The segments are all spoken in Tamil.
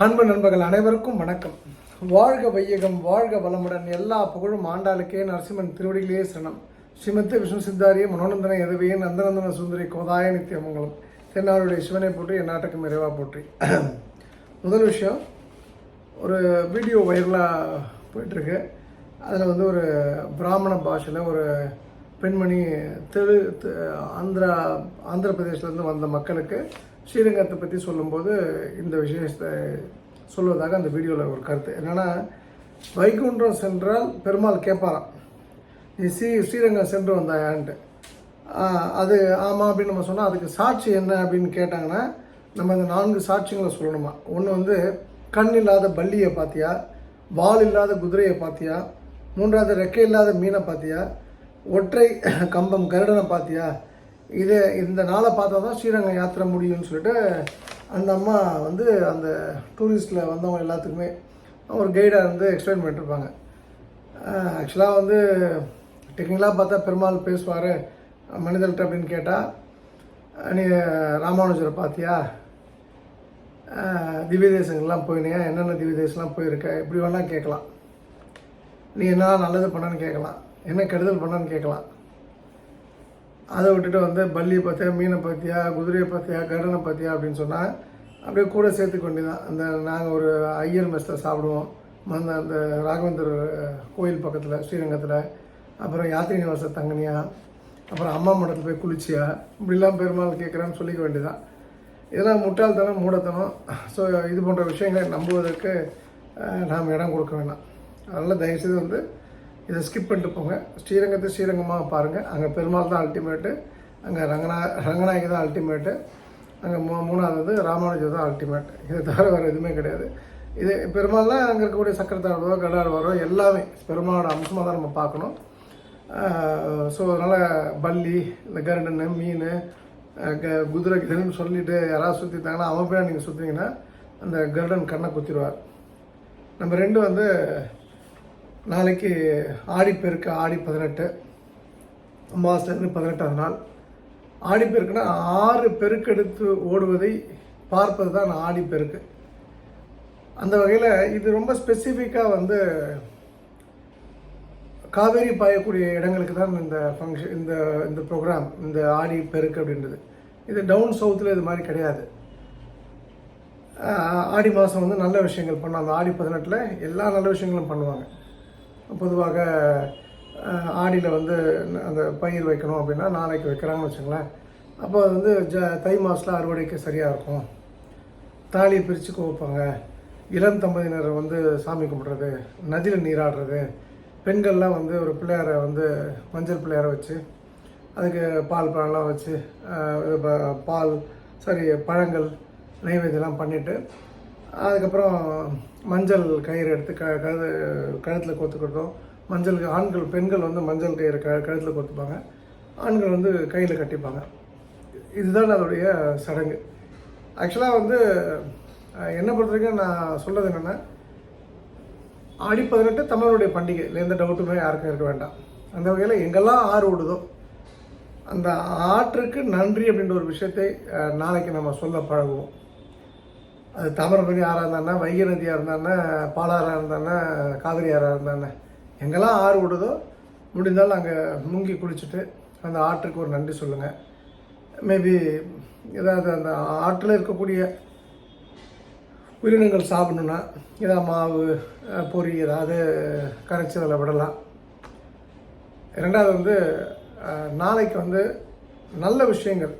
அன்பு நண்பர்கள் அனைவருக்கும் வணக்கம். வாழ்க வையகம் வாழ்க வளமுடன் எல்லா புகழும் ஆண்டாளுக்கே நரசிம்மன் திருவடிகளே சரணம். ஸ்ரீமத்து விஷ்ணு சித்தாரிய மனோநந்தன எதவியே நந்தநந்தன சுந்தரி கோதாய நித்தியமங்கலம் தென்னாளுடைய சிவனை போற்றி என் நாட்டுக்கு நிறைவாக போற்றி. முதல் விஷயம் ஒரு வீடியோ வைரலாக போயிட்டுருக்கு. அதில் வந்து ஒரு பிராமண பாஷையில் ஒரு பெண்மணி தெரு தெ- ஆந்திரா ஆந்திர பிரதேசத்துலேருந்து வந்த மக்களுக்கு ஸ்ரீரங்கத்தை பற்றி சொல்லும்போது இந்த விஷயத்தை சொல்வதாக அந்த வீடியோவில் ஒரு கருத்து. என்னென்னா வைகுண்டம் சென்றால் பெருமாள் கேட்பாராம். நீ ஸ்ரீ ஸ்ரீரங்கம் சென்று வந்தாயான்ட்டு. அது ஆமாம் அப்படின்னு நம்ம சொன்னால் அதுக்கு சாட்சி என்ன அப்படின்னு கேட்டாங்கன்னா நம்ம இந்த நான்கு சாட்சிகளை சொல்லணுமா. ஒன்று வந்து கண் இல்லாத பல்லியை பார்த்தியா வால் இல்லாத குதிரையை பார்த்தியா மூன்றாவது ரெக்கை இல்லாத மீனை பார்த்தியா ஒற்றை கம்பம் கருடனை பார்த்தியா இது இந்த நாளை பார்த்தா தான் ஸ்ரீரங்கம் யாத்திரை முடியும்னு சொல்லிட்டு அந்த அம்மா வந்து அந்த டூரிஸ்டில் வந்தவங்க எல்லாத்துக்குமே ஒரு கைடாக இருந்து எக்ஸ்பிளைன் பண்ணிட்டுருப்பாங்க. ஆக்சுவலாக வந்து டெக்னிக்கலாக பார்த்தா பெருமாள் பேசுவார் மனிதர்கிட்ட அப்படின்னு கேட்டால் நீ ராமானுஜரை பார்த்தியா? திவ்ய தேசங்கள்லாம் போயினியா? என்னென்ன திவ்ய தேசம்லாம் போயிருக்க? இப்படி வேணால் கேட்கலாம். நீ என்ன நல்லது பண்ணன்னு கேட்கலாம். என்ன கெடுதல் பண்ணன்னு கேட்கலாம். அதை விட்டுட்டு வந்து பல்லியை பார்த்தியா மீனை பார்த்தியா குதிரையை பார்த்தியா கடனை பார்த்தியா அப்படின்னு சொன்னால் அப்படியே கூட சேர்த்துக்க வேண்டியதான் அந்த நாங்கள் ஒரு ஐயர் மெஸ்ஸில் சாப்பிடுவோம். அந்த அந்த ராகவேந்தர் கோயில் பக்கத்தில் ஸ்ரீரங்கத்தில். அப்புறம் யாத்திரை நிவாச தங்கனியா அப்புறம் அம்மா மடத்தில் போய் குளிச்சியா இப்படிலாம் பெருமாள் கேட்குறான்னு சொல்லிக்க வேண்டியதான் இதெல்லாம் முட்டாள்தனம் மூடத்தனம். ஸோ இது போன்ற விஷயங்களை நம்புவதற்கு நாம் இடம் கொடுக்க வேண்டாம் அதனால் தயவுசெய்து வந்து இதை ஸ்கிப் பண்ணிட்டு போங்க. ஸ்ரீரங்கத்தை ஸ்ரீரங்கமாக பாருங்கள் அங்கே பெருமாள் தான் அல்டிமேட்டு அங்கே ரங்கநா ரங்கநாயகி தான் அல்டிமேட்டு அங்கே மூ மூணாவது வந்து ராமானுஜர் தான் அல்டிமேட் இதை தவிர வேறு எதுவுமே கிடையாது. இது பெருமாள்லாம் அங்கே இருக்கக்கூடிய சக்கரத்தாழ்வோ கடாழ்வாரோ எல்லாமே பெருமாளோட அம்சமாக தான் நம்ம பார்க்கணும். ஸோ அதனால் பள்ளி இந்த கருடன் மீன் க- குதிரை கிதிரைன்னு சொல்லிட்டு யாராவது சுற்றிட்டாங்கன்னா அவன் பேர் நீங்கள் சுற்றிங்கன்னா அந்த கருடன் கண்ணை குத்திடுவார். நம்ம ரெண்டு வந்து நாளைக்கு ஆடிப்பெருக்கு ஆடி பதினெட்டு அமாவாசைலேருந்து பதினெட்டாவது நாள். ஆடிப்பெருக்குன்னா ஆறு பெருக்கெடுத்து ஓடுவதை பார்ப்பது தான் ஆடிப்பெருக்கு. அந்த வகையில் இது ரொம்ப ஸ்பெசிஃபிக்காக வந்து காவேரி பாயக்கூடிய இடங்களுக்கு தான் இந்த ஃபங்க்ஷன் இந்த இந்த ப்ரோக்ராம் இந்த ஆடி பெருக்கு அப்படின்றது. இது டவுன் சவுத்தில் இது மாதிரி கிடையாது. ஆடி மாதம் வந்து நல்ல விஷயங்கள் பண்ணோம் அந்த ஆடி பதினெட்டில் எல்லா நல்ல விஷயங்களும் பண்ணுவாங்க. பொதுவாக ஆடியில் வந்து அந்த பயிர் வைக்கணும் அப்படின்னா நாளைக்கு வைக்கிறாங்கன்னு வச்சுங்களேன் அப்போ அது வந்து ஜ தை மாதத்தில் அறுவடைக்கு சரியாக இருக்கும். தாலியை பிரித்து கோவைப்பாங்க. இளம் தம்பதியினர் வந்து சாமி கும்பிட்றது நதியில் நீராடுறது. பெண்கள்லாம் வந்து ஒரு பிள்ளையாரை வந்து மஞ்சள் பிள்ளையாரை வச்சு அதுக்கு பால் பழம்லாம் வச்சு பால் சாரி பழங்கள் நைவேத்தியம்லாம் பண்ணிவிட்டு அதுக்கப்புறம் மஞ்சள் கயிறு எடுத்து க கழுது கழுத்தில் கோத்துக்கிட்டோம் மஞ்சள் ஆண்கள் பெண்கள் வந்து மஞ்சள் கயிறு க கழுத்தில் கோத்துப்பாங்க. ஆண்கள் வந்து கையில் கட்டிப்பாங்க. இதுதான் அதோடைய சடங்கு. ஆக்சுவலாக வந்து என்ன என்னை பொறுத்த வரைக்கும் நான் சொல்கிறது என்னென்னா ஆடி பதினெட்டு தமிழருடைய பண்டிகை. எந்த டவுட்டுமே யாருக்கும் இருக்க வேண்டாம். அந்த வகையில் எங்கெல்லாம் ஆறு ஓடுதோ அந்த ஆற்றுக்கு நன்றி அப்படின்ற ஒரு விஷயத்தை நாளைக்கு நம்ம சொல்ல பழகுவோம். அது தாமிரபரணி ஆறாக இருந்தானே வைகை நதியாக இருந்தானே பாலாறாக இருந்தானே காவிரி ஆறாக இருந்தானே எங்கெல்லாம் ஆறு விடுதோ முடிந்தாலும் அங்கே முங்கி குளிச்சுட்டு அந்த ஆற்றுக்கு ஒரு நன்றி சொல்லுங்கள் மேபி ஏதாவது அந்த ஆற்றில் இருக்கக்கூடிய உயிரினங்கள் சாப்பிடணுன்னா ஏதாவது மாவு பொறி பொரி ஏதாவது கரைச்சி அதில் விடலாம். ரெண்டாவது வந்து நாளைக்கு வந்து நல்ல விஷயங்கள்.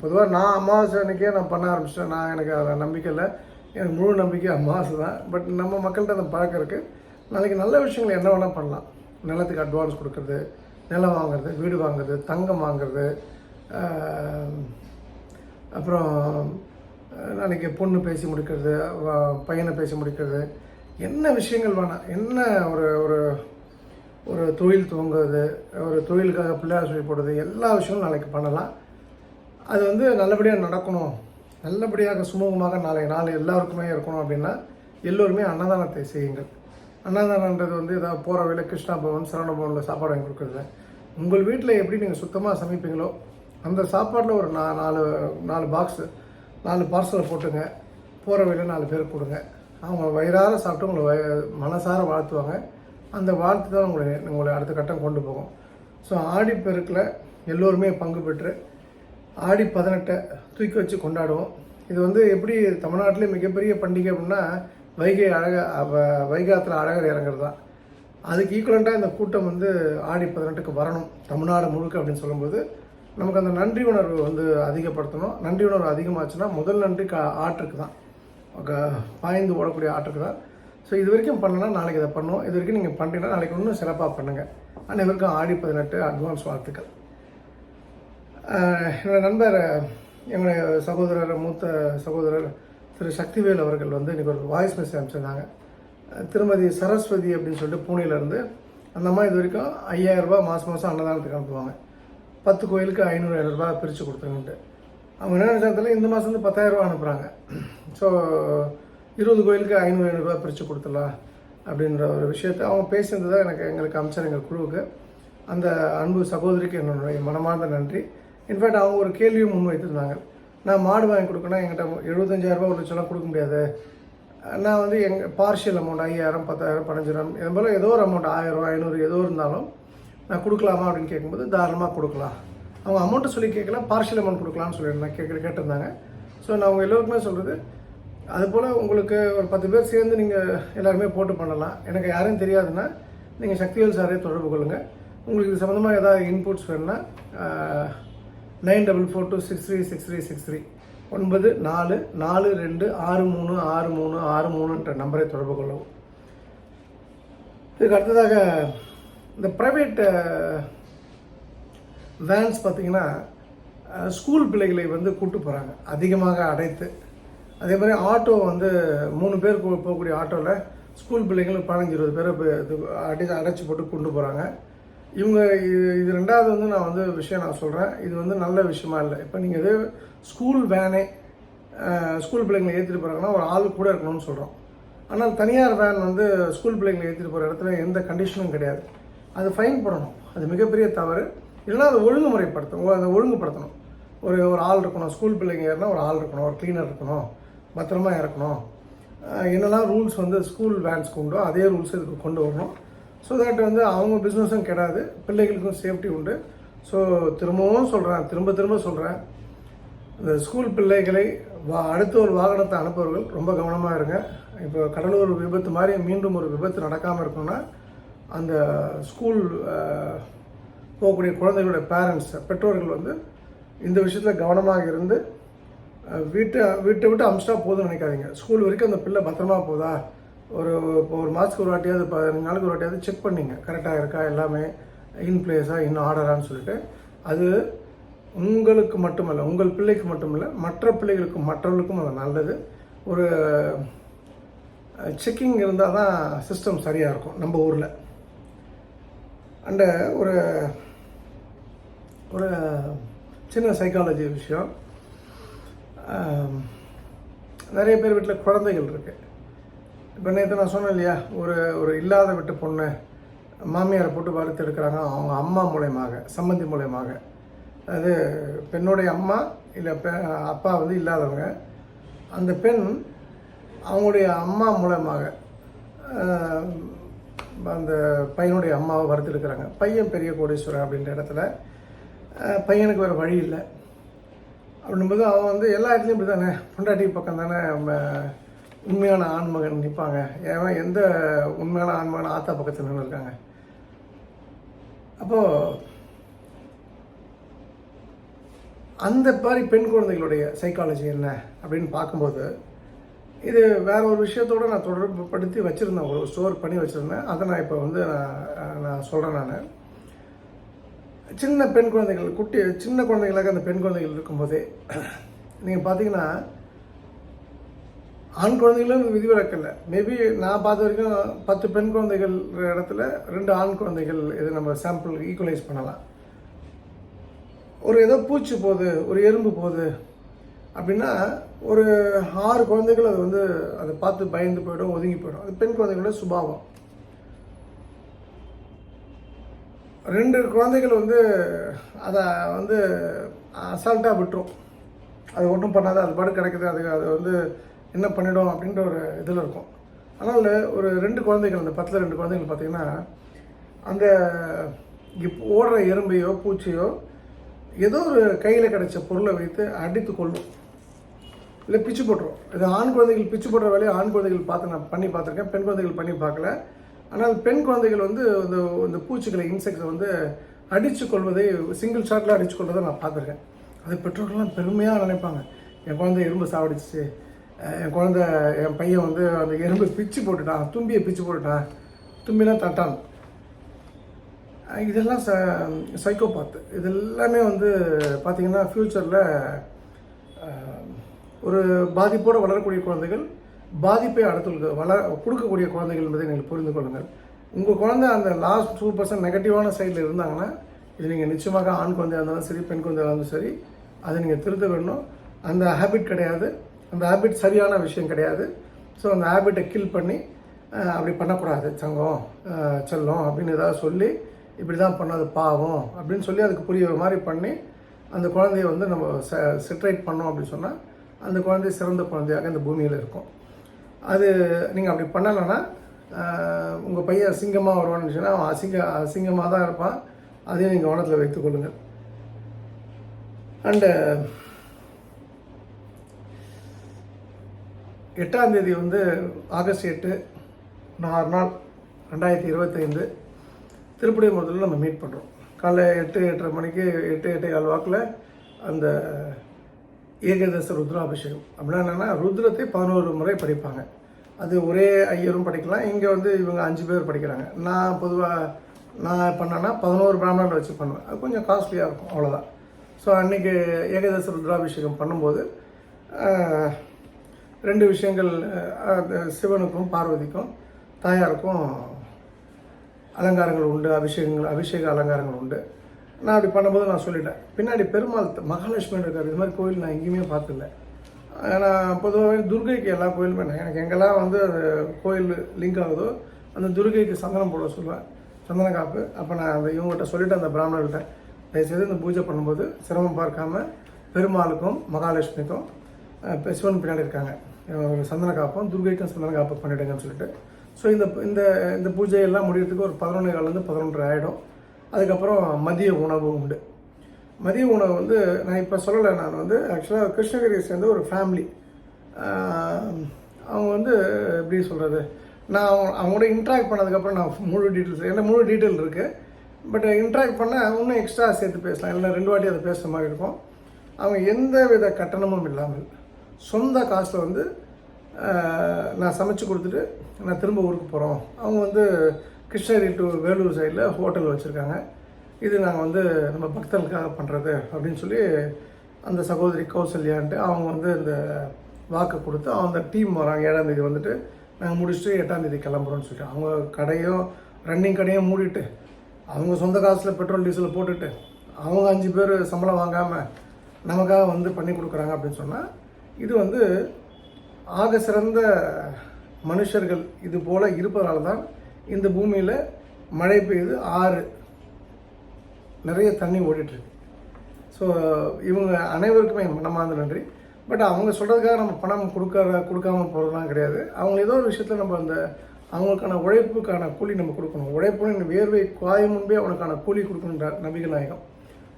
பொதுவாக நான் அமாவாசை அன்னைக்கே நான் பண்ண ஆரம்பிச்சிட்டேன். நான் எனக்கு அதை நம்பிக்கை இல்லை. எனக்கு முழு நம்பிக்கை அமாவாசை தான். பட் நம்ம மக்கள்கிட்ட அந்த பழக்கம் இருக்குது நாளைக்கு நல்ல விஷயங்கள் என்ன வேணால் பண்ணலாம். நிலத்துக்கு அட்வான்ஸ் கொடுக்குறது நிலம் வாங்குறது வீடு வாங்குறது தங்கம் வாங்குறது அப்புறம் நாளைக்கு பொண்ணு பேசி முடிக்கிறது பையனை பேசி முடிக்கிறது. என்ன விஷயங்கள் வேணாம் என்ன ஒரு ஒரு ஒரு தொழில் துவங்குறது ஒரு தொழிலுக்காக பிள்ளையார் சொல்லி போடுறது எல்லா விஷயமும் நாளைக்கு பண்ணலாம். அது வந்து நல்லபடியாக நடக்கணும். நல்லபடியாக சுமூகமாக நாளை நாள் எல்லாருக்குமே இருக்கணும் அப்படின்னா எல்லோருமே அன்னதானத்தை செய்யுங்கள். அன்னதானன்றது வந்து ஏதாவது போகிற வழியில் கிருஷ்ணா பவன் சரவண பவனில் சாப்பாடு வாங்கி கொடுக்குறது உங்கள் வீட்டில் எப்படி நீங்கள் சுத்தமாக சமைப்பீங்களோ அந்த சாப்பாட்டில் ஒரு நா நாலு நாலு பாக்ஸு நாலு பார்சலை போட்டுங்க. போகிற வழியில் நாலு பேர் கொடுங்க. அவங்க வயிறார சாப்பிட்டு உங்களை வய மனசார வாழ்த்துவாங்க. அந்த வாழ்த்து தான் உங்களை உங்களை அடுத்த கட்டம் கொண்டு போகும். ஸோ ஆடிப்பெருக்கில் எல்லோருமே பங்கு பெற்று ஆடி பதினெட்டை தூக்கி வச்சு கொண்டாடுவோம். இது வந்து எப்படி தமிழ்நாட்டிலே மிகப்பெரிய பண்டிகை அப்படின்னா வைகை அழக வைகாத்தில் அழகர் இறங்குறது தான். அதுக்கு ஈக்குவலண்ட்டாக இந்த கூட்டம் வந்து ஆடி பதினெட்டுக்கு வரணும் தமிழ்நாடு முழுக்க அப்படின்னு சொல்லும்போது. நமக்கு அந்த நன்றி உணர்வு வந்து அதிகப்படுத்தணும். நன்றி உணர்வு அதிகமாச்சுன்னா முதல் நன்றி கா ஆற்றுக்கு தான். பாய்ந்து ஓடக்கூடிய ஆற்றுக்கு தான். ஸோ இது வரைக்கும் பண்ணலாம் நாளைக்கு இதை பண்ணுவோம். இது வரைக்கும் நீங்கள் பண்ணுறீங்கன்னா நாளைக்கு இன்னும் சிறப்பாக பண்ணுங்கள் அனைவருக்கும் ஆடி பதினெட்டு அட்வான்ஸ் வாழ்த்துக்கள். என்னோடய நண்பர் என்னுடைய சகோதரர் மூத்த சகோதரர் திரு சக்திவேல் அவர்கள் வந்து இன்றைக்கி ஒரு வாய்ஸ் மெசேஜ் அனுப்பிச்சிருந்தாங்க. திருமதி சரஸ்வதி அப்படின்னு சொல்லிட்டு பூனேலேருந்து அந்த அம்மா இது வரைக்கும் ஐயாயிரம் மாதம் மாதம் அன்னதானத்துக்கு அனுப்புவாங்க. பத்து கோயிலுக்கு ஐநூறு ஐநூறுரூபா பிரித்து கொடுத்துருங்கன்ட்டு. அவங்க என்ன நினைச்சாத்துல இந்த மாதம் வந்து பத்தாயிரரூபா அனுப்புகிறாங்க ஸோ இருபது கோயிலுக்கு ஐநூறு ஐநூறுரூவா பிரித்து கொடுத்துடலாம் அப்படின்ற ஒரு விஷயத்தை அவங்க பேசினது தான் எனக்கு எங்களுக்கு அமைச்சர் எங்கள் குழுவுக்கு. அந்த அன்பு சகோதரிக்கு என்னுடைய மனமார்ந்த நன்றி. இன்ஃபேக்ட் அவங்க ஒரு கேள்வியும் முன் வைத்திருந்தாங்க நான் மாடு வாங்கி கொடுக்கணும் என்கிட்ட எழுபத்தஞ்சாயிரரூபா ஒரு லட்சம்லாம் கொடுக்க முடியாது. நான் வந்து எங்கள் பார்ஷியல் அமௌண்ட் ஐயாயிரம் பத்தாயிரம் பதினஞ்சாயிரம் இது போல் ஏதோ ஒரு அமௌண்ட் ஆயிரம் ஐநூறு ஏதோ இருந்தாலும் நான் கொடுக்கலாமா அப்படின்னு கேட்கும்போது தாராளமாக கொடுக்கலாம். அவங்க அமௌண்ட்டை சொல்லி கேட்கல பார்ஷியல் அமௌண்ட் கொடுக்கலாம்னு சொல்லியிருந்தேன் கேட்க கேட்டிருந்தாங்க. ஸோ நான் அவங்க எல்லோருக்குமே சொல்கிறது அதுபோல் உங்களுக்கு ஒரு பத்து பேர் சேர்ந்து நீங்கள் எல்லாருமே போட்டு பண்ணலாம். எனக்கு யாரும் தெரியாதுன்னா நீங்கள் சக்திவேல் சாரே தொடர்பு கொள்ளுங்கள் உங்களுக்கு இது சம்மந்தமாக ஏதாவது இன்புட்ஸ் வேணுன்னா nine double four two six three six three six three. ஒன்பது நாலு நாலு ரெண்டு ஆறு மூணு ஆறு மூணு ஆறு மூணுன்ற நம்பரை தொடர்பு கொள்ளவும். இதுக்கு அடுத்ததாக இந்த ப்ரைவேட் வேன்ஸ் பார்த்தீங்கன்னா ஸ்கூல் பிள்ளைகளை வந்து கூட்டு போகிறாங்க அதிகமாக அடைத்து. அதே மாதிரி ஆட்டோ வந்து மூணு பேர் போ- போகக்கூடிய ஆட்டோவில் ஸ்கூல் பிள்ளைங்களும் பதினஞ்சு இருபது பேரை அடி அடைச்சி போட்டு கொண்டு போகிறாங்க இவங்க இது இது ரெண்டாவது வந்து நான் வந்து விஷயம் நான் சொல்கிறேன் இது வந்து நல்ல விஷயமா இல்லை. இப்போ நீங்கள் இது ஸ்கூல் வேனே ஸ்கூல் பிள்ளைங்களை ஏற்றிட்டு போகிறாங்கன்னா ஒரு ஆள் கூட இருக்கணும்னு சொல்கிறோம் ஆனால் தனியார் வேன் வந்து ஸ்கூல் பிள்ளைங்களை ஏற்றிட்டு போகிற இடத்துல எந்த கண்டிஷனும் கிடையாது. அது ஃபைன் பண்ணணும் அது மிகப்பெரிய தவறு. இல்லைன்னா அதை ஒழுங்குமுறைப்படுத்தணும். அதை ஒழுங்குபடுத்தணும். ஒரு ஒரு ஆள் இருக்கணும். ஸ்கூல் பிள்ளைங்க ஏறினா ஒரு ஆள் இருக்கணும். ஒரு க்ளீனர் இருக்கணும். பத்திரமா இறக்கணும். என்னெல்லாம் ரூல்ஸ் வந்து ஸ்கூல் வேன்ஸ்க்கு உண்டோ அதே ரூல்ஸ் இதுக்கு கொண்டு வரணும். ஸோ தட் வந்து அவங்க பிஸ்னஸும் கிடையாது பிள்ளைகளுக்கும் சேஃப்டி உண்டு. ஸோ திரும்பவும் சொல்கிறேன் திரும்ப திரும்ப சொல்கிறேன் இந்த ஸ்கூல் பிள்ளைகளை வா அடுத்த ஒரு வாகனத்தை அனுப்புவர்கள் ரொம்ப கவனமாக இருங்க. இப்போ கடலூர் விபத்து மாதிரி மீண்டும் ஒரு விபத்து நடக்காமல் இருக்கணும்னா அந்த ஸ்கூல் போகக்கூடிய குழந்தைகளுடைய பேரண்ட்ஸ் பெற்றோர்கள் வந்து இந்த விஷயத்தில் கவனமாக இருந்து வீட்டை வீட்டை விட்டு அமிச்சிட்டா போதும்னு நினைக்காதீங்க. ஸ்கூல் வரைக்கும் அந்த பிள்ளை பத்திரமா போதா? ஒரு இப்போ ஒரு மாதத்துக்கு ஒரு வாட்டியாவது பதினஞ்சு நாளுக்கு ஒரு வாட்டியாவது செக் பண்ணிங்க. கரெக்டாக இருக்கா? எல்லாமே இன் பிளேஸாக இன் ஆர்டரான்னு சொல்லிட்டு. அது உங்களுக்கு மட்டுமல்ல உங்கள் பிள்ளைக்கு மட்டுமல்ல மற்ற பிள்ளைகளுக்கும் மற்றவர்களுக்கும் அது நல்லது. ஒரு செக்கிங் இருந்தால் தான் சிஸ்டம் சரியாக இருக்கும் நம்ம ஊரில். அண்டு ஒரு ஒரு சின்ன சைக்காலஜி விஷயம். நிறைய பேர் வீட்டில் குழந்தைகள் இருக்குது இப்போ நேற்று நான் சொன்னேன் இல்லையா ஒரு ஒரு இல்லாத விட்டு பொண்ணு மாமியாரை போட்டு வறுத்து எடுக்கிறாங்க அவங்க அம்மா மூலயமாக சம்மந்தி மூலயமாக. அது பெண்ணுடைய அம்மா இல்லை பெ அப்பா வந்து இல்லாதவங்க. அந்த பெண் அவங்களுடைய அம்மா மூலயமாக அந்த பையனுடைய அம்மாவை வறுத்தெடுக்கிறாங்க பையன் பெரிய கோடீஸ்வரன் அப்படின்ற இடத்துல பையனுக்கு வேறு வழி இல்லை. அப்படின்போது அவன் வந்து எல்லா இடத்துலையும் இப்படி தானே பொண்டாட்டி பக்கம் தானே உண்மையான ஆண்மகன் நிற்பாங்க. ஏன் எந்த உண்மையான ஆண்மகன் ஆத்தா பக்கத்தில் நின்று இருக்காங்க? அப்போது அந்த மாதிரி பெண் குழந்தைகளுடைய சைக்காலஜி என்ன அப்படின்னு பார்க்கும்போது இது வேற ஒரு விஷயத்தோட நான் தொடர்பு படுத்தி வச்சுருந்தேன். ஒரு ஸ்டோர் பண்ணி வச்சுருந்தேன். அதை நான் இப்போ வந்து நான் நான் சொல்கிறேன் நான். சின்ன பெண் குழந்தைகள் குட்டி சின்ன குழந்தைகளாக அந்த பெண் குழந்தைகள் இருக்கும்போதே நீங்கள் பார்த்தீங்கன்னா ஆண் குழந்தைகளும் விதிவிலக்கு மேபி நான் பார்த்த வரைக்கும் பத்து பெண் குழந்தைகள் இடத்துல ரெண்டு ஆண் குழந்தைகள் இது நம்ம சாம்பிள் ஈக்குவலைஸ் பண்ணலாம். ஒரு ஏதோ பூச்சி போகுது ஒரு எறும்பு போகுது அப்படின்னா ஒரு ஆறு குழந்தைகள் அது வந்து அதை பார்த்து பயந்து போயிடும் ஒதுங்கி போயிடும். அது பெண் குழந்தைகளோட சுபாவம். ரெண்டு குழந்தைகள் வந்து அதை வந்து அசால்ட்டாக விட்டுரும். அது ஒன்றும் பண்ணாது அது பாடு கிடைக்குது அது அது வந்து என்ன பண்ணிடும் அப்படின்ற ஒரு இதில் இருக்கும். அதனால் ஒரு ரெண்டு குழந்தைகள் அந்த பத்தில் ரெண்டு குழந்தைகள் பார்த்தீங்கன்னா அந்த இப்போ ஓடுற எறும்பையோ பூச்சியோ ஏதோ ஒரு கையில் கிடைச்ச பொருளை வைத்து அடித்து கொள்ளும். இல்லை பிச்சு போட்டுரும். இது ஆண் குழந்தைகள் பிச்சு போடுற வேலையை ஆண் குழந்தைகள் பார்த்து நான் பண்ணி பார்த்துருக்கேன். பெண் குழந்தைகள் பண்ணி பார்க்கல. ஆனால் பெண் குழந்தைகள் வந்து இந்த இந்த பூச்சிகளை இன்செக்ட்ஸை வந்து அடித்து கொள்வதை சிங்கிள் ஷாட்டில் அடித்து கொள்வதை நான் பார்த்துருக்கேன். அது பெற்றோர்கள்லாம் பெருமையாக நினைப்பாங்க. என் குழந்தை எறும்பு சாவடிச்சு என் குழந்த என் பையன் வந்து அந்த எறும்பு பிச்சு போட்டுட்டான் தும்பியை பிச்சு போட்டுட்டான் தும்பிலாம் தட்டான். இதெல்லாம் ச சைக்கோபாத்து இது எல்லாமே வந்து பார்த்திங்கன்னா ஃப்யூச்சரில் ஒரு பாதிப்போடு வளரக்கூடிய குழந்தைகள் பாதிப்பை அடுத்து வள கொடுக்கக்கூடிய குழந்தைகள் என்பதை நீங்கள் புரிந்து கொள்ளுங்கள். உங்கள் குழந்தை அந்த லாஸ்ட் டூ பர்சன்ட் நெகட்டிவான சைடில் இருந்தாங்கன்னா இது நீங்கள் நிச்சயமாக ஆண் குழந்தையாக இருந்தாலும் சரி பெண் குழந்தையாக இருந்தாலும் சரி அதை நீங்கள் திருத்த வேணும். அந்த ஹேபிட் கிடையாது. அந்த ஹேபிட் சரியான விஷயம் கிடையாது. ஸோ அந்த ஹேபிட்டை கில் பண்ணி அப்படி பண்ணக்கூடாது. சங்கம் செல்லம் அப்படின்னு ஏதாவது சொல்லி இப்படி தான் பண்ணாது பாவம் அப்படின்னு சொல்லி அதுக்கு புரிய மாதிரி பண்ணி அந்த குழந்தைய வந்து நம்ம ச செட்ரேட் பண்ணோம் அப்படின்னு சொன்னால் அந்த குழந்தை சிறந்த குழந்தையாக இந்த பூமியில் இருக்கும். அது நீங்கள் அப்படி பண்ணலைன்னா உங்கள் பையன் அசிங்கமாக வருவான்னு சொன்னால் அவன் அசிங்க அசிங்கமாக தான் இருப்பான். அதையும் நீங்கள் கவனத்தில் வைத்துக்கொள்ளுங்கள் அண்டு எட்டாம் தேதி வந்து ஆகஸ்ட் எட்டு நாலு நாள் ரெண்டாயிரத்தி இருபத்தைந்து திருப்பதி முதல்ல நம்ம மீட் பண்ணுறோம் காலைல எட்டு எட்டரை மணிக்கு எட்டு எட்டு கால் வாக்கில் அந்த ஏகதச ருத்ராபிஷேகம். அப்படின்னா என்னென்னா ருத்ரத்தை பதினோரு முறை படிப்பாங்க. அது ஒரே ஐயரும் படிக்கலாம் இங்கே வந்து இவங்க அஞ்சு பேர் படிக்கிறாங்க. நான் பொதுவாக நான் பண்ணேன்னா பதினோரு பிராமணர்கள் வச்சு பண்ணுவேன். அது கொஞ்சம் காஸ்ட்லியாக இருக்கும் அவ்வளோதான் ஸோ அன்றைக்கி ஏகதச ருத்ராபிஷேகம் பண்ணும்போது ரெண்டு விஷயங்கள் அந்த சிவனுக்கும் பார்வதிக்கும் தாயாருக்கும் அலங்காரங்கள் உண்டு அபிஷேகங்கள் அபிஷேக அலங்காரங்கள் உண்டு. நான் அப்படி பண்ணும்போது நான் சொல்லிட்டேன். பின்னாடி பெருமாள் மகாலட்சுமி இருக்கார். இது மாதிரி கோயில் நான் எங்கேயுமே பார்த்துல நான் பொதுவாகவே துர்கைக்கு எல்லா கோயிலுமே நான் எனக்கு எங்கெல்லாம் வந்து அது கோயில் லிங்க் ஆகுதோ அந்த துர்கைக்கு சந்தனம் போட சொல்லுவேன். சந்தன காப்பு. அப்போ நான் அந்த இவங்ககிட்ட சொல்லிவிட்டு அந்த பிராமணர்கிட்ட தயவுசெய்து இந்த பூஜை பண்ணும்போது சிரமம் பார்க்காம பெருமாளுக்கும் மகாலட்சுமிக்கும் சிவன் பின்னாடி இருக்காங்க. ஒரு சந்தன காப்பம் துர்கைக்கும் சந்தன காப்பம் பண்ணிவிடுங்கன்னு சொல்லிட்டு. ஸோ இந்த இந்த இந்த பூஜையெல்லாம் முடியறதுக்கு ஒரு பதினொன்று காலேருந்து பதினொன்று ஆகிடும் அதுக்கப்புறம் மதிய உணவு உண்டு. மதிய உணவு வந்து நான் இப்போ சொல்லலை நான் வந்து ஆக்சுவலாக கிருஷ்ணகிரியை சேர்ந்த ஒரு ஃபேமிலி அவங்க வந்து எப்படி சொல்கிறது நான் அவங்க அவங்களோட இன்ட்ராக்ட் பண்ணதுக்கப்புறம் நான் முழு டீட்டெயில்ஸ் என்ன முழு டீட்டெயில் இருக்குது பட் இன்ட்ராக்ட் பண்ண இன்னும் எக்ஸ்ட்ரா சேர்த்து பேசலாம். இல்லை ரெண்டு வாட்டி அதை பேசுகிற மாதிரி இருக்கும். அவங்க எந்த வித கட்டணமும் இல்லாமல். சொந்த காசில் வந்து நான் சமைச்சு கொடுத்துட்டு நான் திரும்ப ஊருக்கு போகிறோம் அவங்க வந்து கிருஷ்ணகிரி டு வேலூர் சைடில் ஹோட்டல் வச்சுருக்காங்க. இது நாங்கள் வந்து நம்ம பக்தர்களுக்காக பண்ணுறது அப்படின்னு சொல்லி அந்த சகோதரி கௌசல்யான்ட்டு அவங்க வந்து இந்த வாக்கு கொடுத்து அந்த டீம் வராங்க. ஏழாந்தேதி வந்துட்டு நாங்கள் முடிச்சுட்டு எட்டாந்தேதி கிளம்புறோம்னு சொல்லிட்டு அவங்க கடையும் ரன்னிங் கடையும் மூடிட்டு அவங்க சொந்த காசில் பெட்ரோல் டீசல் போட்டுட்டு அவங்க அஞ்சு பேர் சம்பளம் வாங்காமல் நமக்காக வந்து பண்ணி கொடுக்குறாங்க அப்படின்னு சொன்னால் இது வந்து ஆக சிறந்த மனுஷர்கள் இது போல் இருப்பதால் தான் இந்த பூமியில் மழை பெய்யுது ஆறு நிறைய தண்ணி ஓடிட்டுருக்கு. ஸோ இவங்க அனைவருக்குமே மனமார்ந்த நன்றி. பட் அவங்க சொல்கிறதுக்காக நம்ம பணம் கொடுக்க கொடுக்காம போகிறதுலாம் கிடையாது. அவங்க ஏதோ ஒரு விஷயத்தில் நம்ம அந்த அவங்களுக்கான உழைப்புக்கான கூலி நம்ம கொடுக்கணும். உழைப்புன்னு வேர்வை காயும் முன்பே அவனுக்கான கூலி கொடுக்கணுன்ற நபிகள் நாயகம்.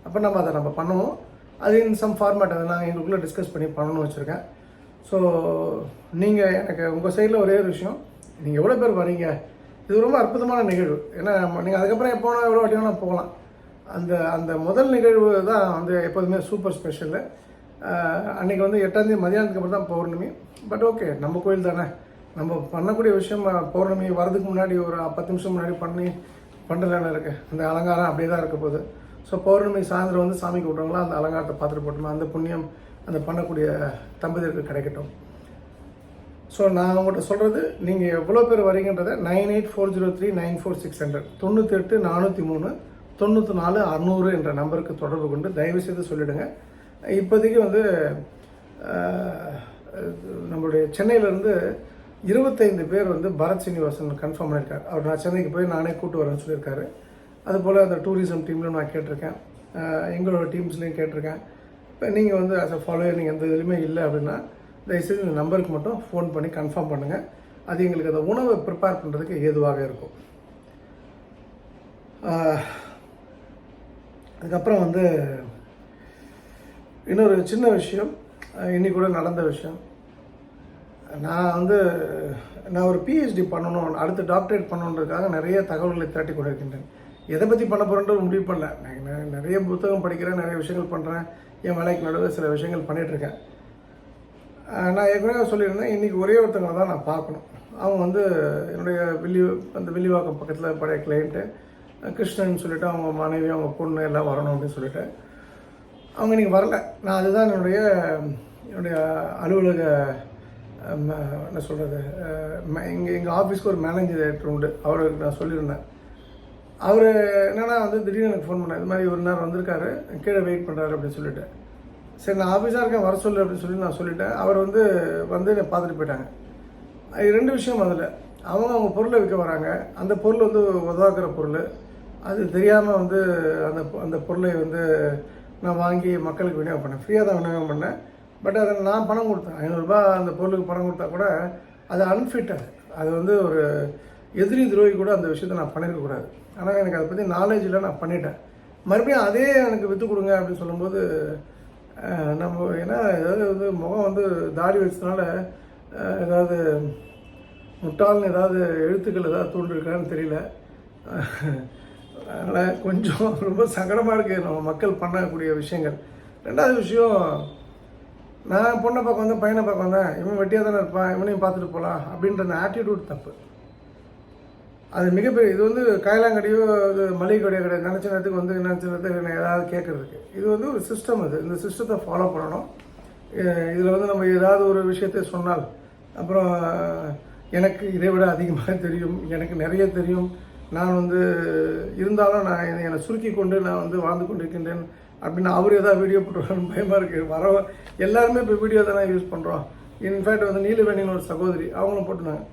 அப்போ நம்ம அதை நம்ம பண்ணுவோம். அது இன் சம் ஃபார்மேட் அதை நான் எங்களுக்குள்ளே டிஸ்கஸ் பண்ணி பண்ணணும்னு வச்சுருக்கேன். ஸோ நீங்கள் எனக்கு உங்கள் சைடில் ஒரே ஒரு விஷயம். நீங்கள் எவ்வளோ பேர் வரீங்க இது ரொம்ப அற்புதமான நிகழ்வு. ஏன்னா நீங்கள் அதுக்கப்புறம் எப்போ வேணால் எவ்வளோ வாட்டி வேணால் போகலாம். அந்த அந்த முதல் நிகழ்வு தான் வந்து எப்போதுமே சூப்பர் ஸ்பெஷலு அன்றைக்கி வந்து எட்டாந்தேதி மதியானத்துக்கு அப்புறம் தான் பௌர்ணமி. பட் ஓகே நம்ம கோயில் தானே. நம்ம பண்ணக்கூடிய விஷயம் பௌர்ணமி வரதுக்கு முன்னாடி ஒரு பத்து நிமிஷம் முன்னாடி பண்ணி பண்ணுறதுல இருக்குது அந்த அலங்காரம் அப்படியே தான் இருக்க போகுது. ஸோ பௌர்ணமி சாயந்தரம் வந்து சாமி கூப்பிட்றவங்களாம் அந்த அலங்காரத்தை பார்த்துட்டு போட்டோம் அந்த புண்ணியம் அந்த பண்ணக்கூடிய தம்பதியருக்கு கிடைக்கட்டும். ஸோ நான் உங்கள்கிட்ட சொல்கிறது நீங்கள் எவ்வளோ பேர் வரீங்கன்றத nine eight four zero three nine four six hundred தொண்ணூற்றெட்டு நானூற்றி மூணு தொண்ணூற்றி நாலு அறநூறு என்ற நம்பருக்கு தொடர்பு கொண்டு தயவு செய்து சொல்லிவிடுங்க இப்போதைக்கு வந்து நம்மளுடைய சென்னையிலேருந்து இருபத்தைந்து பேர் வந்து பரத் சீனிவாசன் கன்ஃபார்ம் பண்ணியிருக்காரு. அவர் நான் சென்னைக்கு போய் நானே கூட்டு வரேன்னு சொல்லியிருக்காரு. அதுபோல் அந்த டூரிசம் டீம்லையும் நான் கேட்டிருக்கேன். எங்களோட டீம்ஸ்லேயும் கேட்டிருக்கேன். இப்போ நீங்கள் வந்து ஆஸ் அ ஃபாலோயர் நீங்கள் எந்த இதுலையுமே இல்லை அப்படின்னா தயவுசெய்து இந்த நம்பருக்கு மட்டும் ஃபோன் பண்ணி கன்ஃபார்ம் பண்ணுங்கள் அது எங்களுக்கு அந்த உணவை ப்ரிப்பேர் பண்ணுறதுக்கு ஏதுவாக இருக்கும். அதுக்கப்புறம் வந்து இன்னொரு சின்ன விஷயம். இன்னைக்கு கூட நடந்த விஷயம். நான் வந்து நான் ஒரு பிஹெச்டி பண்ணணும் அடுத்து டாக்டரேட் பண்ணணுன்றதுக்காக நிறைய தகவல்களை திரட்டி கொண்டிருக்கின்றேன். எதை பற்றி பண்ண போகிறேன்றது முடிவு பண்ணல. நான் நிறைய புத்தகம் படிக்கிறேன் நிறைய விஷயங்கள் பண்ணுறேன் என் வேலைக்கு நடுவில் சில விஷயங்கள் பண்ணிகிட்ருக்கேன் நான் ஏற்கனவே சொல்லியிருந்தேன் இன்றைக்கி ஒரே ஒருத்தவங்களை தான் நான் பார்க்கணும். அவங்க வந்து என்னுடைய வில்லி அந்த வில்லிவாக்கம் பக்கத்தில் பழைய கிளைண்ட்டு கிருஷ்ணன் சொல்லிட்டு அவங்க மனைவி அவங்க பொண்ணு எல்லாம் வரணும் அப்படின்னு சொல்லிட்டு. அவங்க இன்னைக்கு வரல. நான் அதுதான் என்னுடைய என்னுடைய அலுவலக ம- என்ன சொல்கிறது இங்கே எங்கள் ஆஃபீஸ்க்கு ஒரு மேனேஜர் உண்டு. அவருக்கு நான் சொல்லியிருந்தேன். அவர் என்னன்னா வந்து திடீர்னு எனக்கு ஃபோன் பண்ணார். இது மாதிரி ஒரு நேரம் வந்திருக்காரு. கீழே வெயிட் பண்ணுறாரு அப்படின்னு சொல்லிட்டு. சரி நான் ஆஃபீஸாக இருக்கேன் வர சொல்லு அப்படின்னு சொல்லி நான் சொல்லிட்டேன். அவர் வந்து வந்து என்னை பார்த்துட்டு போயிட்டாங்க. அது ரெண்டு விஷயம் அதில். அவங்க அவங்க பொருளை விற்க வராங்க. அந்த பொருள் வந்து உதவாக்குற பொருள். அது தெரியாமல் வந்து அந்த அந்த பொருளை வந்து நான் வாங்கி மக்களுக்கு விநியோகம் பண்ணேன். ஃப்ரீயாக தான் விநியோகம் பண்ணேன். பட் அதை நான் பணம் கொடுத்தேன். ஐநூறுரூபா அந்த பொருளுக்கு பணம் கொடுத்தா கூட அது அன்ஃபிட் அது அது வந்து ஒரு எதிரி துரோகி கூட அந்த விஷயத்தை நான் பண்ணியிருக்கக்கூடாது ஆனால் எனக்கு அதை பற்றி நாலேஜ் இல்லை நான் பண்ணிட்டேன். மறுபடியும் அதே எனக்கு விற்று கொடுங்க அப்படின்னு சொல்லும்போது நம்ம ஏன்னா ஏதாவது வந்து முகம் வந்து தாடி வச்சதுனால ஏதாவது முட்டாள்னு ஏதாவது எழுத்துக்கள் ஏதாவது தூண்டிருக்கான்னு தெரியல. அதனால் கொஞ்சம் ரொம்ப சங்கடமாக இருக்குது நம்ம மக்கள் பண்ணக்கூடிய விஷயங்கள். ரெண்டாவது விஷயம் நான் பொண்ணை பார்க்க வந்தேன் பையனை பார்க்க வந்தேன். இவன் வெட்டியாக தானே இருப்பான் இவனையும் பார்த்துட்டு போகலாம் அப்படின்ற அந்த ஆட்டிடியூட் தப்பு. அது மிகப்பெரிய இது வந்து காயலாங்கடையோ அது மளிகை கடையோ கிடையாது. நினச்ச நேரத்துக்கு வந்து நினச்ச நேரத்துக்கு ஏதாவது கேட்குறதுக்கு இது வந்து ஒரு சிஸ்டம் அது. இந்த சிஸ்டத்தை ஃபாலோ பண்ணணும். இதில் வந்து நம்ம ஏதாவது ஒரு விஷயத்தை சொன்னால் அப்புறம் எனக்கு இதை விட அதிகமாக தெரியும். எனக்கு நிறைய தெரியும். நான் வந்து இருந்தாலும் நான் என்னை என்னை சுருக்கி கொண்டு நான் வந்து வாழ்ந்து கொண்டிருக்கின்றேன். அப்படின்னு அவர் ஏதாவது வீடியோ போட்டுருவாருன்னு பயமாக இருக்குது வர எல்லாருமே இப்போ வீடியோ தானே யூஸ் பண்ணுறோம் இன்ஃபேக்ட் வந்து நீலவேணின்னு ஒரு சகோதரி அவங்களும் போட்டுனாங்க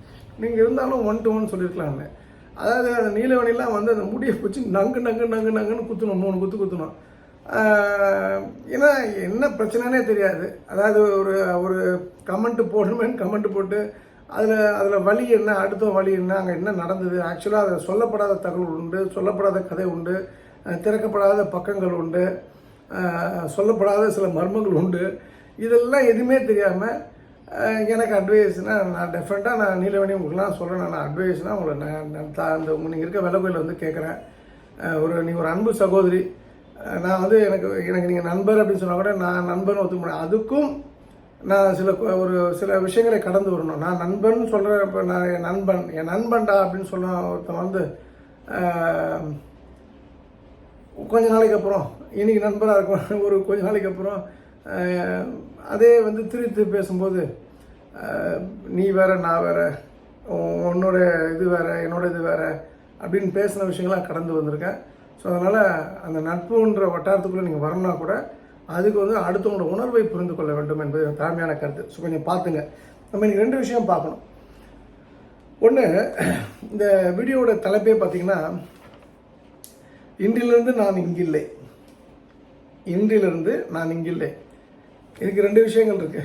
நீங்கள் இருந்தாலும் ஒன் டு ஒன் சொல்லியிருக்கலாம்னு அதாவது அந்த நீலவணிலாம் வந்து அந்த முடியை பிடிச்சி நங்கு நங்கு நங்கு நங்குன்னு குத்தணும். மூணு குத்து குத்தணும். ஏன்னா என்ன பிரச்சனைனே தெரியாது. அதாவது ஒரு ஒரு கமெண்ட்டு போடணுமேன்னு கமெண்ட்டு போட்டு அதில் அதில் வழி என்ன அடுத்த வழி என்ன அங்கே என்ன நடந்தது? ஆக்சுவலாக அதில் சொல்லப்படாத தகவல் உண்டு சொல்லப்படாத கதை உண்டு திறக்கப்படாத பக்கங்கள் உண்டு சொல்லப்படாத சில மர்மங்கள் உண்டு. இதெல்லாம் எதுவுமே தெரியாமல் எனக்கு அட்வைஸ்னால் நான் டெஃபரெண்ட்டாக நான் நீலவேணி உங்களுக்குலாம் சொல்கிறேன் நான் அட்வைஸ்னால் உங்களை நான் அந்த நீங்கள் இருக்க வெள்ள கோயிலில் வந்து கேட்குறேன். ஒரு நீங்கள் ஒரு அன்பு சகோதரி. நான் வந்து எனக்கு எனக்கு நீங்கள் நண்பர் அப்படின்னு சொன்னால் கூட நான் நண்பர்னு ஒத்துக்க முடியும் அதுக்கும் நான் சில ஒரு சில விஷயங்களை கடந்து வரணும். நான் நண்பன் சொல்கிறேன் இப்போ நான் என் நண்பன் என் நண்பன்டா அப்படின்னு சொன்ன ஒருத்தன் வந்து கொஞ்ச நாளைக்கு அப்புறம் இன்றைக்கி நண்பராக இருக்கும் ஒரு கொஞ்ச நாளைக்கு அப்புறம் அதே வந்து திரித்து பேசும்போது நீ வேற நான் வேற உன்னோட இது வேற என்னோட இது வேற அப்படின்னு பேசின விஷயங்கள்லாம் கடந்து வந்திருக்கேன். ஸோ அதனால் அந்த நட்புன்ற வட்டாரத்துக்குள்ளே நீங்கள் வரணும்னா கூட அதுக்கு வந்து அடுத்தவங்களோட உணர்வை புரிந்து கொள்ள வேண்டும் என்பது என் தாழ்மையான கருத்து. ஸோ கொஞ்சம் பார்த்துங்க. நம்ம நீங்கள் ரெண்டு விஷயம் பார்க்கணும். ஒன்று இந்த வீடியோவோட தலைப்பே பார்த்தீங்கன்னா இன்றிலிருந்து நான் இங்கில்லை. இன்றிலிருந்து நான் இங்கில்லை. இதுக்கு ரெண்டு விஷயங்கள் இருக்கு.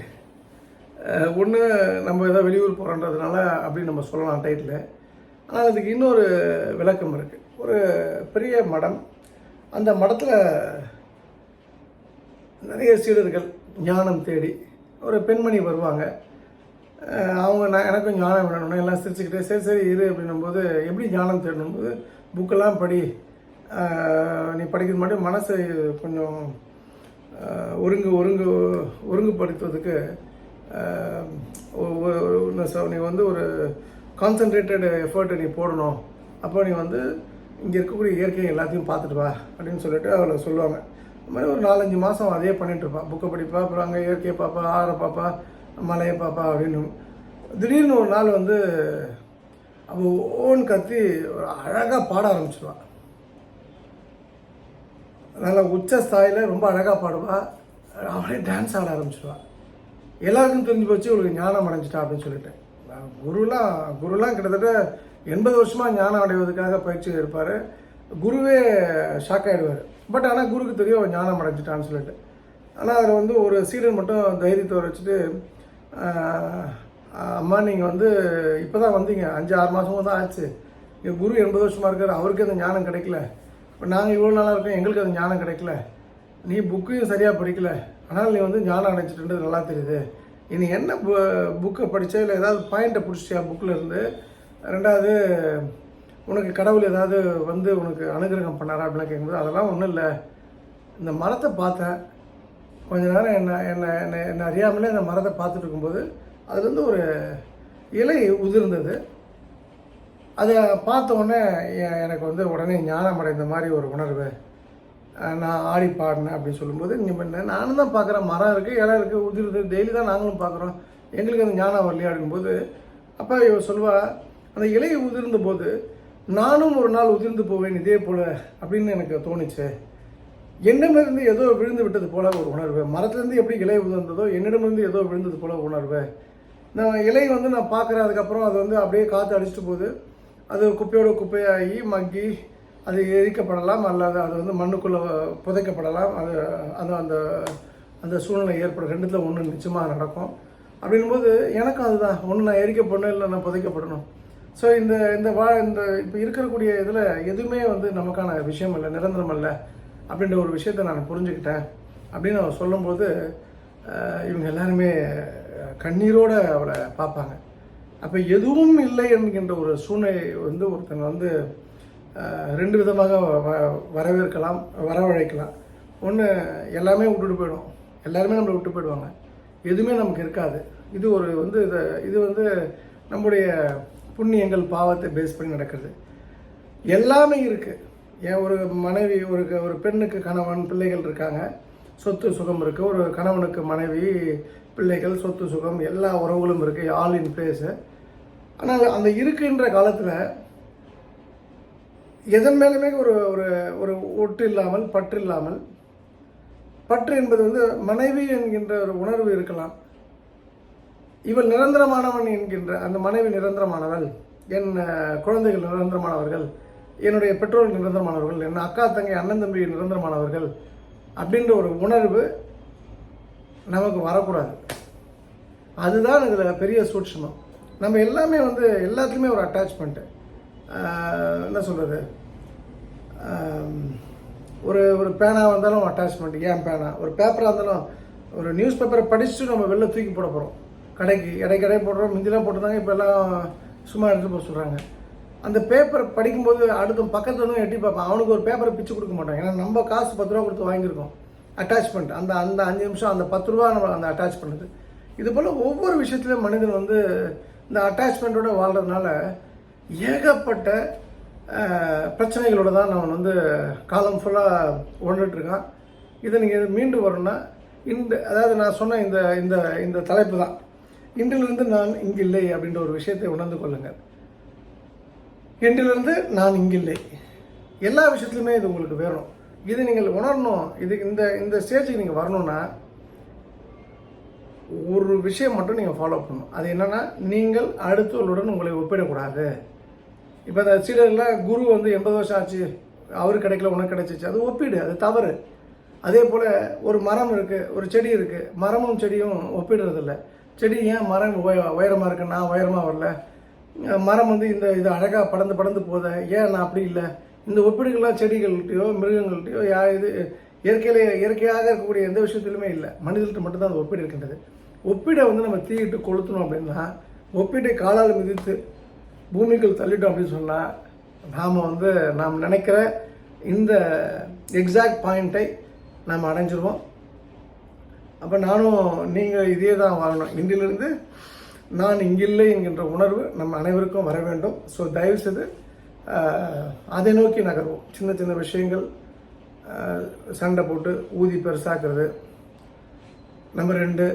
ஒன்று நம்ம ஏதோ வெளியூர் போகிறோன்றதுனால அப்படின்னு நம்ம சொல்லலாம் டைட்டில் ஆனால் அதுக்கு இன்னொரு விளக்கம் இருக்குது ஒரு பெரிய மடம். அந்த மடத்தில் நிறைய சீடர்கள் ஞானம் தேடி ஒரு பெண்மணி வருவாங்க. அவங்க நான் எனக்கும் ஞானம் வேணும்னு எல்லாம் சிரிச்சுக்கிட்டே சரி சரி இரு அப்படின்னும்போது எப்படி ஞானம் தேடணும் போது புக்கெல்லாம் படி. நீ படிக்கிறது மட்டும் மனசு கொஞ்சம் ஒருங்கு ஒருங்கு ஒருங்குபடுத்துவதுக்கு நீ வந்து ஒரு கான்சன்ட்ரேட்டட் எஃபர்ட்டை நீ போடணும். அப்போ நீ வந்து இங்கே இருக்கக்கூடிய இயற்கையை எல்லாத்தையும் பார்த்துட்டு வா அப்படின்னு சொல்லிட்டு அவளை சொல்லுவாங்க. இந்த மாதிரி ஒரு நாலஞ்சு மாதம் அதே பண்ணிட்டு புக்கை படிப்பா அப்புறம் அங்கே இயற்கையை பார்ப்பா ஆறை பார்ப்பா மலையை பார்ப்பா அப்படின்னு. திடீர்னு ஒரு நாள் வந்து அவள் ஓன் கத்தி ஒரு அழகாக பாட ஆரம்பிச்சிடுவாள் அதனால் உச்ச ஸ்தாயில் ரொம்ப அழகாக பாடுவாள் அவளே டான்ஸ் ஆட ஆரம்பிச்சிடுவாள் எல்லாருக்கும் தெரிஞ்சு போச்சு இவளுக்கு ஞானம் அடைஞ்சிட்டா அப்படின்னு சொல்லிட்டு. குருலாம் குருலாம் கிட்டத்தட்ட எண்பது வருஷமாக ஞானம் அடைவதற்காக பயிற்சி எடுப்பார். குருவே ஷாக் ஆகிடுவார் பட் ஆனால் குருக்கு தெரியும் ஞானம் அடைஞ்சிட்டான்னு சொல்லிட்டு. ஆனால் அதில் வந்து ஒரு சீடன் மட்டும் தைரியத்தை வச்சுட்டு அம்மா நீங்கள் வந்து இப்போ தான் வந்தீங்க. அஞ்சு ஆறு மாதமும் தான் ஆச்சு. என் குரு எண்பது வருஷமாக இருக்கார். அவருக்கு அந்த ஞானம் கிடைக்கல. இப்போ நாங்கள் இவ்வளோ நாளாக இருக்கோம். எங்களுக்கு அந்த ஞானம் கிடைக்கல. நீ புக்கையும் சரியாக படிக்கல. ஆனால் நீ வந்து ஞானம் அடைச்சிட்டுன்றது நல்லா தெரியுது. இனி என்ன பு புக்கை படிச்ச இல்லை ஏதாவது பாயிண்ட்டை பிடிச்சியா புக்கில் இருந்து? ரெண்டாவது உனக்கு கடவுள் ஏதாவது வந்து உனக்கு அனுகிரகம் பண்ணாரா அப்படிலாம் கேட்கும்போது அதெல்லாம் ஒன்றும் இல்லை. இந்த மரத்தை பார்த்தேன். கொஞ்ச நேரம் என்ன என்ன என்ன என்ன அறியாமலே அந்த மரத்தை பார்த்துட்டு இருக்கும்போது அதுலேருந்து ஒரு இலை உதிர்ந்தது. அதை பார்த்த உடனே எனக்கு வந்து உடனே ஞானம் அடைந்த மாதிரி ஒரு உணர்வு. நான் ஆடி பாடினேன் அப்படின்னு சொல்லும்போது நீங்கள் நானும் தான் பார்க்குறேன். மரம் இருக்குது இலை இருக்குது உதிருது டெய்லி தான் நாங்களும் பார்க்குறோம். எங்களுக்கு அந்த ஞானம் வரலையா அப்படிங்கும்போது அப்போ இவ சொல்வா அந்த இலையை உதிர்ந்த போது நானும் ஒரு நாள் உதிர்ந்து போவேன் இதே போல் அப்படின்னு எனக்கு தோணுச்சு. என்னிடமிருந்து ஏதோ விழுந்து விட்டது போல ஒரு உணர்வு. மரத்துலேருந்து எப்படி இலை உதிர்ந்ததோ என்னிடமிருந்து ஏதோ விழுந்தது போல உணர்வு. நான் இலை வந்து நான் பார்க்குறேன் அதுக்கப்புறம் அது வந்து அப்படியே காற்று அடிச்சிட்டு போகுது. அது குப்பையோட குப்பையாகி மக்கி அது எரிக்கப்படலாம் அல்லது அது வந்து மண்ணுக்குள்ளே புதைக்கப்படலாம். அது அது அந்த அந்த சூழ்நிலை ஏற்படும். ரெண்டுத்தில் ஒன்று நிச்சயமாக நடக்கும். அப்படின்போது எனக்கும் அதுதான். ஒன்று நான் எரிக்கப்படணும் இல்லை நான் புதைக்கப்படணும். ஸோ இந்த இந்த வா இந்த இப்போ இருக்கக்கூடிய இதில் எதுவுமே வந்து நமக்கான விஷயம் இல்லை நிரந்தரம் இல்லை அப்படின்ற ஒரு விஷயத்த நான் புரிஞ்சுக்கிட்டேன். அப்படின்னு அவர் சொல்லும்போது இவங்க எல்லாருமே கண்ணீரோடு கண்ணீரோட அவளை பார்ப்பாங்க. அப்போ எதுவும் இல்லை என்கின்ற ஒரு சூழ்நிலை வந்து ஒருத்தங்க வந்து ரெண்டு விதமாக வ- வ- வரவேற்கலாம் வரவழைக்கலாம். ஒன்று எல்லாமே விட்டுட்டு போயிடும். எல்லாருமே நம்மளை விட்டு போயிடுவாங்க. எதுவுமே நமக்கு இருக்காது. இது ஒரு வந்து இதை இது வந்து நம்முடைய புண்ணியங்கள் பாவத்தை பேஸ் பண்ணி நடக்கிறது. எல்லாமே இருக்குது ஏன் ஒரு மனைவி ஒரு க- ஒரு பெண்ணுக்கு கணவன் பிள்ளைகள் இருக்காங்க. சொத்து சுகம் இருக்குது ஒரு கணவனுக்கு மனைவி பிள்ளைகள் சொத்து சுகம் எல்லா உறவுகளும் இருக்குது ஆல் இன் பிளேஸு ஆனால் அந்த இருக்கின்ற காலத்தில் எதன் மேலுமே ஒரு ஒரு ஒரு ஒட்டு இல்லாமல் பற்று இல்லாமல் பற்று என்பது வந்து மனைவி என்கின்ற ஒரு உணர்வு இருக்கலாம். இவள் நிரந்தரமானவன் என்கின்ற அந்த மனைவி நிரந்தரமானவள் என் குழந்தைகள் நிரந்தரமானவர்கள் என்னுடைய பெற்றோர்கள் நிரந்தரமானவர்கள் என் அக்கா தங்கை அண்ணன் தம்பி நிரந்தரமானவர்கள் அப்படின்ற ஒரு உணர்வு நமக்கு வரக்கூடாது. அதுதான் இதில் பெரிய சூட்சமம். நம்ம எல்லாமே வந்து எல்லாத்துலேயுமே ஒரு அட்டாச்மெண்ட்டு என்ன சொல்கிறது ஒரு ஒரு பேனாக வந்தாலும் அட்டாச்மெண்ட் ஏன் பேனா? ஒரு பேப்பராக இருந்தாலும் ஒரு நியூஸ் பேப்பரை படிச்சுட்டு நம்ம வெளில தூக்கி போட போகிறோம் கடைக்கு இடை கடை போடுறோம் முந்திலாம் போட்டிருந்தாங்க இப்போ எல்லாம் சும்மா எடுத்து போக சொல்கிறாங்க அந்த பேப்பர் படிக்கும்போது அடுத்த பக்கத்துல இருந்து எட்டி பார்ப்பேன். அவனுக்கு ஒரு பேப்பரை பிச்சு கொடுக்க மாட்டான். ஏன்னா நம்ம காசு பத்து ரூபா கொடுத்து வாங்கியிருக்கோம். அட்டாச்மெண்ட் அந்த அந்த அஞ்சு நிமிஷம் அந்த பத்து ரூபா நம்ம அந்த அட்டாச் பண்ணுது. இது போல் ஒவ்வொரு விஷயத்துலையும் மனிதன் வந்து இந்த அட்டாச்மெண்ட்டோட வாழ்கிறதுனால ஏகப்பட்ட பிரச்சனைகளோடு பிரச்சனைகளோட தான் நான் வந்து காலம் ஃபுல்லாக ஓடிட்டு இருக்கான் இதை நீங்கள் மீண்டு வரணும்னா இந்த அதாவது நான் சொன்ன இந்த இந்த இந்த தலைப்பு தான். இன்றிலிருந்து நான் இங்கில்லை அப்படின்ற ஒரு விஷயத்தை உணர்ந்து கொள்ளுங்கள். இன்றிலிருந்து நான் இங்கில்லை. எல்லா விஷயத்துலையுமே இது உங்களுக்கு வேணும். இது நீங்கள் உணரணும். இது இந்த இந்த ஸ்டேஜுக்கு நீங்கள் வரணும்னா ஒரு விஷயம் மட்டும் நீங்கள் ஃபாலோ பண்ணணும். அது என்னென்னா நீங்கள் அடுத்தவர்களுடன் உங்களை ஒப்பிடக்கூடாது. இப்போ இந்த சீடர்லாம் குரு வந்து எண்பது வருஷம் ஆச்சு. அவருக்கு கிடைக்கல உனக்கு கிடைச்சிச்சு. அது ஒப்பீடு அது தவறு. அதே போல் ஒரு மரம் இருக்குது ஒரு செடி இருக்குது மரமும் செடியும் ஒப்பிடுறதில்ல. செடி ஏன் மரம் உயரமாக இருக்குது நான் உயரமாக வரல? மரம் வந்து இந்த இது அழகாக படந்து படந்து போத? ஏன் நான் அப்படி இல்லை? இந்த ஒப்பீடுகள்லாம் செடிகள்கிட்டயோ மிருகங்கள்கிட்டயோ யா இது இயற்கையிலே இயற்கையாக இருக்கக்கூடிய எந்த விஷயத்திலுமே இல்லை. மனிதர்கிட்ட மட்டும்தான் அந்த ஒப்பீடு இருக்கின்றது. ஒப்பீடை வந்து நம்ம தீயிட்டு கொளுத்தணும் அப்படின்னா ஒப்பீட்டை காலால் மிதித்து பூமிக்குள் தள்ளிட்டோம் அப்படின்னு சொன்னால் நாம் வந்து நாம் நினைக்கிற இந்த எக்ஸாக்ட் பாயிண்ட்டை நாம் அடைஞ்சிருவோம். அப்போ நானும் நீங்கள் இதே தான் வாழணும். இன்றிலிருந்து நான் இங்கில்லை என்கின்ற உணர்வு நம் அனைவருக்கும் வர வேண்டும். ஸோ தயவுசெய்து அதை நோக்கி நகர்வோம். சின்ன சின்ன விஷயங்கள் சண்டை போட்டு ஊதி பெருசாக்குறது. நம்பர் ரெண்டு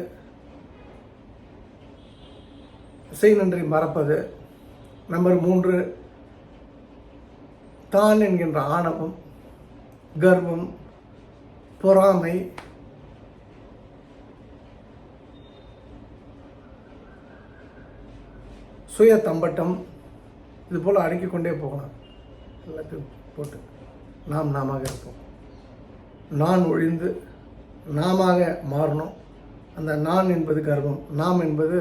செய் நன்றி மறப்பது. நம்பர் மூன்று தான் என்கின்ற ஆணவம் கர்வம் பொறாமை சுய தம்பட்டம் இது போல் அடுக்கிக் கொண்டே போகலாம். எல்லாத்தையும் போட்டு நாம் நாமாக இருப்போம். நான் ஒழிந்து நாமாக மாறணும். அந்த நான் என்பது கர்வம். நாம் என்பது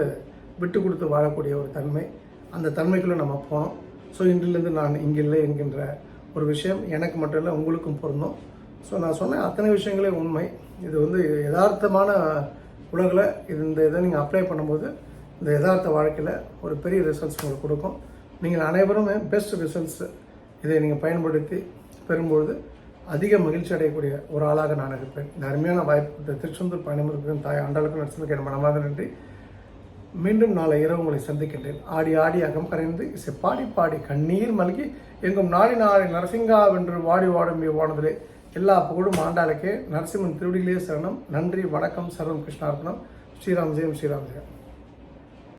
விட்டு கொடுத்து வாழக்கூடிய ஒரு தன்மை. அந்த தன்மைக்குள்ளே நம்ம போனோம். ஸோ இன்றிலிருந்து நான் இங்கே இல்லை என்கின்ற ஒரு விஷயம் எனக்கு மட்டும் இல்லை உங்களுக்கும் பொருந்தும். ஸோ நான் சொன்ன அத்தனை விஷயங்களே உண்மை. இது வந்து யதார்த்தமான உலகில். இது இந்த இதை நீங்கள் அப்ளை பண்ணும்போது இந்த யதார்த்த வாழ்க்கையில் ஒரு பெரிய ரிசல்ட்ஸ் உங்களுக்கு கொடுக்கும். நீங்கள் அனைவருமே பெஸ்ட் ரிசல்ட்ஸ் இதை நீங்கள் பயன்படுத்தி பெறும்பொழுது அதிக மகிழ்ச்சி அடையக்கூடிய ஒரு ஆளாக நான் இருப்பேன். இந்த அருமையான வாய்ப்பு திருச்செந்தூர் பயணமிருக்கும் தாய் ஆண்டாளுக்கும் நடிச்சதுக்கு என் மனமார்ந்த நன்றி. மீண்டும் நாளை இரவு உங்களை சந்திக்கின்றேன். ஆடி ஆடி அகம் கரைந்து இசை பாடி பாடி கண்ணீர் மல்கி எங்கும் நாடி நாளை நரசிங்கா வென்று வாடி வாடும் வானதிலே எல்லா புகழும் ஆண்டாளுக்கே. நரசிம்மன் திருவடியிலே சரணம். நன்றி வணக்கம் சர்வம் கிருஷ்ணார்ப்பணம். ஸ்ரீராம் ஜெயம் ஸ்ரீராம் ஜெயம்.